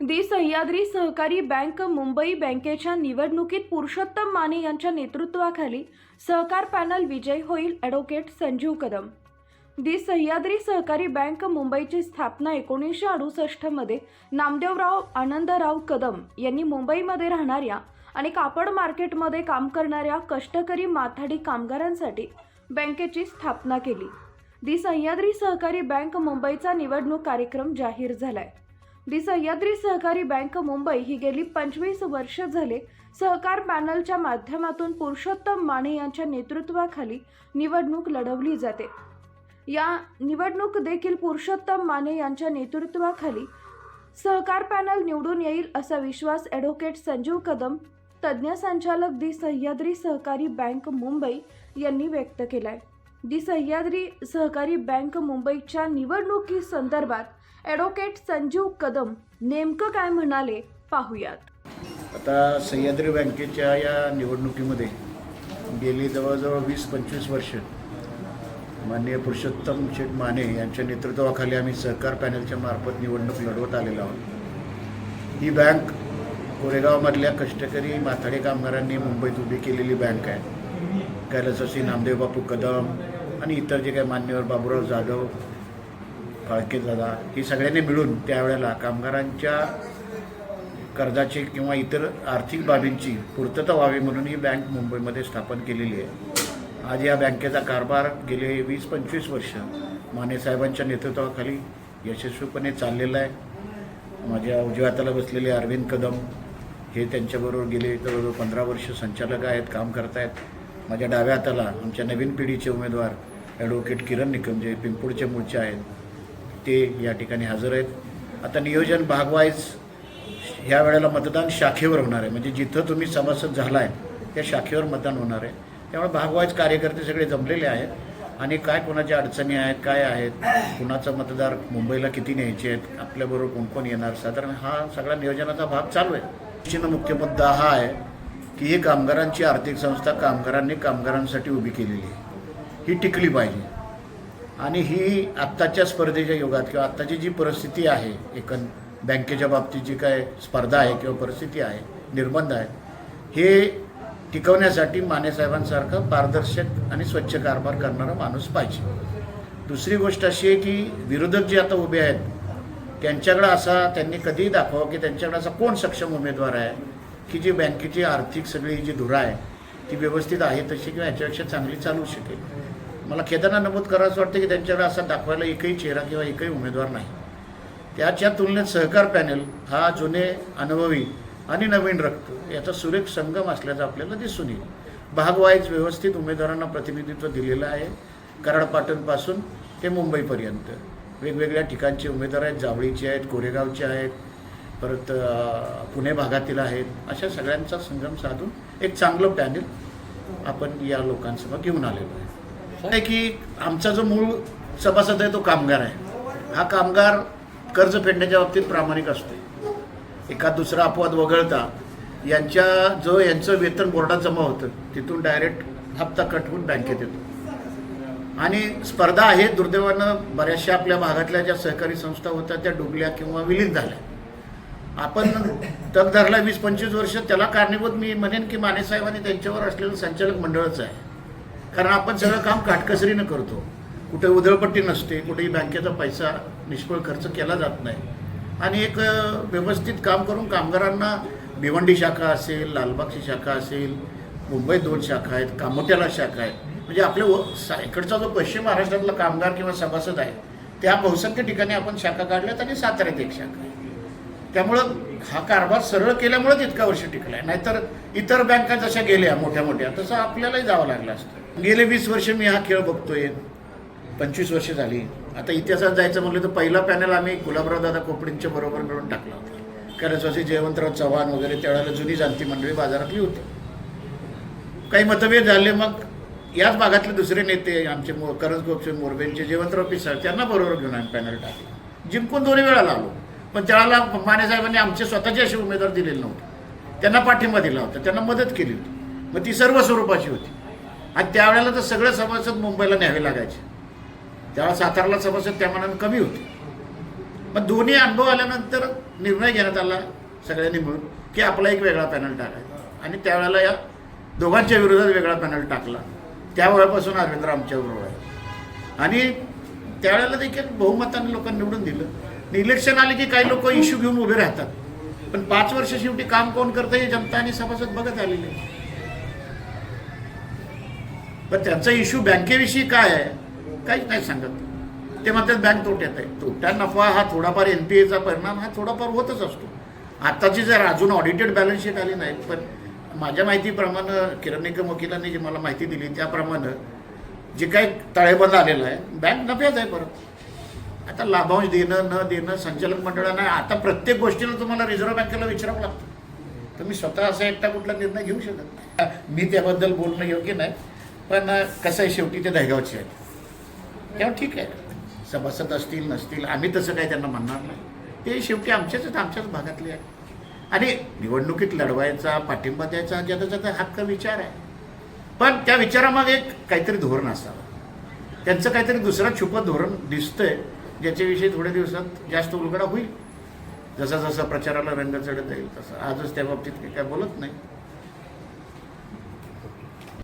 दी सह्याद्री सहकारी बँक मुंबई बँकेच्या निवडणुकीत पुरुषोत्तम माने यांच्या नेतृत्वाखाली सहकार पॅनल विजयी होईल ॲडव्होकेट संजीव कदम. दी सह्याद्री सहकारी बँक मुंबईची स्थापना एकोणीसशे अडुसष्टमध्ये नामदेवराव आनंदराव कदम यांनी मुंबईमध्ये राहणाऱ्या आणि कापड मार्केटमध्ये काम करणाऱ्या कष्टकरी माथाडी कामगारांसाठी बँकेची स्थापना केली. दी सह्याद्री सहकारी बँक मुंबईचा निवडणूक कार्यक्रम जाहीर झालाय. दी सह्याद्री सहकारी बँक मुंबई ही गेली पंचवीस वर्ष झाले सहकार पॅनलच्या माध्यमातून पुरुषोत्तम माने यांच्या नेतृत्वाखाली निवडणूक लढवली जाते. या निवडणूक देखील पुरुषोत्तम माने यांच्या नेतृत्वाखाली सहकार पॅनल निवडून येईल असा विश्वास ॲडव्होकेट संजीव कदम तज्ज्ञ संचालक दी सह्याद्री सहकारी बँक मुंबई यांनी व्यक्त केलाय. दी सह्याद्री सहकारी बँक मुंबईच्या निवडणुकी संदर्भात ॲडव्होकेट संजीव कदम नेमकं काय म्हणाले पाहूयात. आता सह्याद्री बँकेच्या या निवडणुकीमध्ये गेली जवळजवळ वीस पंचवीस वर्ष माननीय पुरुषोत्तम शेठ माने यांच्या नेतृत्वाखाली आम्ही सहकार पॅनलच्या मार्फत निवडणूक लढवत आलेलो आहोत. ही बँक कोरेगावमधल्या कष्टकरी माथाडी कामगारांनी मुंबईत उभी केलेली बँक आहे. कैलासवासी नामदेव बापू कदम आणि इतर जे काही मान्यवर बाबूराव जाधव फाळके दादा ही सगळ्यांनी मिळून त्यावेळेला कामगारांच्या कर्जाची किंवा इतर आर्थिक बाबींची पूर्तता व्हावी म्हणून ही बँक मुंबईमध्ये स्थापन केलेली आहे. आज या बँकेचा कारभार गेले वीस पंचवीस वर्ष माने साहेबांच्या नेतृत्वाखाली यशस्वीपणे चाललेला आहे. माझ्या उजव्या हाताला बसलेले अरविंद कदम हे त्यांच्याबरोबर गेले जवळजवळ पंधरा वर्ष संचालक आहेत काम करतायत. माझ्या डाव्या हाताला आमच्या नवीन पिढीचे उमेदवार ॲडव्होकेट किरण निकम जे मूळचे आहेत. ते या ठिकाणी हजर आहेत. आता नियोजन भागवाईज ह्या वेळेला मतदान शाखेवर होणार आहे. म्हणजे जिथं तुम्ही सभासद झाला आहे त्या शाखेवर मतदान होणार आहे. त्यामुळे भागवाईज कार्यकर्ते सगळे जमलेले आहेत. आणि काय कोणाच्या अडचणी आहेत काय आहेत कुणाचा मतदार मुंबईला किती न्यायचे आहेत आपल्याबरोबर कोण कोण येणार? साधारण हा सगळा नियोजनाचा भाग चालू आहे. निश्चित मुख्य मुद्दा हा आहे की ही कामगारांची आर्थिक संस्था कामगारांनी कामगारांसाठी उभी केलेली आहे. ही टिकली पाहिजे. आणि ही आत्ताच्या स्पर्धेच्या युगात किंवा आत्ताची जी परिस्थिती आहे एकन बँकेच्या बाबतीत जी काय स्पर्धा आहे किंवा परिस्थिती आहे निर्बंध आहे हे टिकवण्यासाठी मानेसाहेबांसारखं पारदर्शक आणि स्वच्छ कारभार करणारा माणूस पाहिजे. दुसरी गोष्ट अशी आहे की विरोधक जे आता उभे आहेत त्यांच्याकडं असा त्यांनी कधीही दाखवा की त्यांच्याकडे असा कोण सक्षम उमेदवार आहे की जी बँकेची आर्थिक सगळी जी धुरा आहे ती व्यवस्थित आहे तशी किंवा याच्यापेक्षा चांगली चालू शकेल. मला खेदांना नमूद करायचं वाटतं की त्यांच्याकडे असा दाखवायला एकही चेहरा किंवा एकही उमेदवार नाही. त्याच्या तुलनेत सहकार पॅनल हा जुने अनुभवी आणि नवीन रक्त याचा सुरेख संगम असल्याचं आपल्याला दिसून येईल. भागवाईज व्यवस्थित उमेदवारांना प्रतिनिधित्व दिलेलं आहे. कराडपाटणपासून ते मुंबईपर्यंत. वेगवेगळ्या ठिकाणचे उमेदवार आहेत. जावळीचे आहेत कोरेगावचे आहेत. परत पुणे भागातील आहेत. अशा सगळ्यांचा संगम साधून एक चांगलं पॅनल आपण या लोकांसमोर घेऊन आलेलो आहे. आहे की आमचा जो मूळ सभासद आहे तो कामगार आहे. हा कामगार कर्ज फेडण्याच्या बाबतीत प्रामाणिक असतो. एखाद दुसरा अपवाद वगळता यांच्या जो यांचं वेतन बोर्डात जमा होतं तिथून डायरेक्ट हप्ता कट होऊन बँकेत येतो आणि स्पर्धा आहे दुर्दैवानं बऱ्याचशा आपल्या भागातल्या ज्या सहकारी संस्था होत्या त्या डुबल्या किंवा विलीन झाल्या. आपण तग धरला वीस पंचवीस वर्ष त्याला कारणीभूत मी म्हणेन की माने साहेबांनी त्यांच्यावर असलेलं संचालक मंडळच आहे. कारण आपण सगळं काम काटकसरीनं करतो. कुठे उधळपट्टी नसते कुठेही बँकेचा पैसा निष्फळ खर्च केला जात नाही. आणि एक व्यवस्थित काम करून कामगारांना भिवंडी शाखा असेल लालबागची शाखा असेल मुंबईत दोन शाखा आहेत कामोट्याला शाखा आहेत. म्हणजे आपल्या व इकडचा जो पश्चिम महाराष्ट्रातला कामगार किंवा सभासद आहे त्या बहुसंख्य ठिकाणी आपण शाखा काढल्यात आणि साताऱ्यात एक शाखा आहे. त्यामुळं हा कारभार सरळ केल्यामुळेच इतका वर्ष टिकला आहे नाहीतर इतर बँका जशा गेल्या मोठ्या मोठ्या तसं आपल्यालाही जावं लागलं असतं. गेले वीस वर्ष मी हा खेळ बघतोय. पंचवीस वर्ष झाली. आता इतिहासात जायचं म्हटलं तर पहिला पॅनल आम्ही गुलाबराव दादा कोपडींच्या बरोबर मिळून टाकला होता. कैलासवासी जयवंतराव चव्हाण वगैरे त्यावेळेला जुनी जाणती मंडळी बाजारातली होती. काही मतभेद झाले मग याच भागातले दुसरे नेते आमचे मो करंज गोपचे मोरबेंचे जयवंतराव पिसाळ त्यांना बरोबर घेऊन आम्ही पॅनल टाकलं. जिंकून दोन्ही वेळा आलो पण त्यावेळेला मानेसाहेबांनी आमचे स्वतःचे असे उमेदवार दिलेले नव्हते. त्यांना पाठिंबा दिला होता. त्यांना मदत केली होती. मग ती सर्व स्वरूपाची होती. आणि त्यावेळेला तर सगळे सभासद मुंबईला न्यावे लागायचे. त्यावेळेला साताराला सभासद त्या मानाने कमी होते. मग दोन्ही अनुभव आल्यानंतर निर्णय घेण्यात आला सगळ्यांनी मिळून की आपला एक वेगळा पॅनल टाकायचा. आणि त्यावेळेला या दोघांच्या विरोधात वेगळा पॅनल टाकला. त्यावेळेपासून अरविंद्र आमच्याबरोबर आहे. आणि त्यावेळेला देखील बहुमताने लोकांनी निवडून दिलं. इलेक्शन आले की काही लोक इश्यू घेऊन उभे राहतात. पण पाच वर्ष शेवटी काम कोण करतं हे जनता आणि सभासद बघत आलेले आहे. पण त्यांचा इश्यू बँकेविषयी काय आहे काहीच नाही सांगत. ते म्हणतात बँक तोट्यात आहे. तोट्या नफा हा थोडाफार एन पी एचा परिणाम हा थोडाफार होतच असतो. आत्ताची जर अजून ऑडिटेड बॅलन्स शीट आली नाही पण माझ्या माहितीप्रमाणे किरण निकम वकिलांनी जी मला माहिती दिली त्याप्रमाणे जे काही तळेबंद आलेलं आहे बँक नफ्यात आहे परत. आता लाभांश देणं न देणं संचालक मंडळानं आता प्रत्येक गोष्टीला तुम्हाला रिझर्व्ह बँकेला विचारावं लागतं. तुम्ही स्वतः असा एकटा कुठला निर्णय घेऊ शकत नाही. मी त्याबद्दल बोलणं योग्य नाही पण कसं आहे शेवटी ते दहगावचे आहेत. तेव्हा ठीक आहे. सभासद असतील नसतील आम्ही तसं काही त्यांना म्हणणार नाही. ते शेवटी आमच्याच आमच्याच भागातले आहे आणि निवडणुकीत लढवायचा पाठिंबा द्यायचा ज्याचा ज्याचा हक्क विचार आहे. पण त्या विचारामागे एक काहीतरी धोरण असावं. त्यांचं काहीतरी दुसरं छुपं धोरण दिसतंय. ज्याच्याविषयी थोड्या दिवसात जास्त उलगडा होईल. जसा जसा प्रचाराला रंग चढत येईल तसं आजच त्या बाबतीत काही काय बोलत नाही.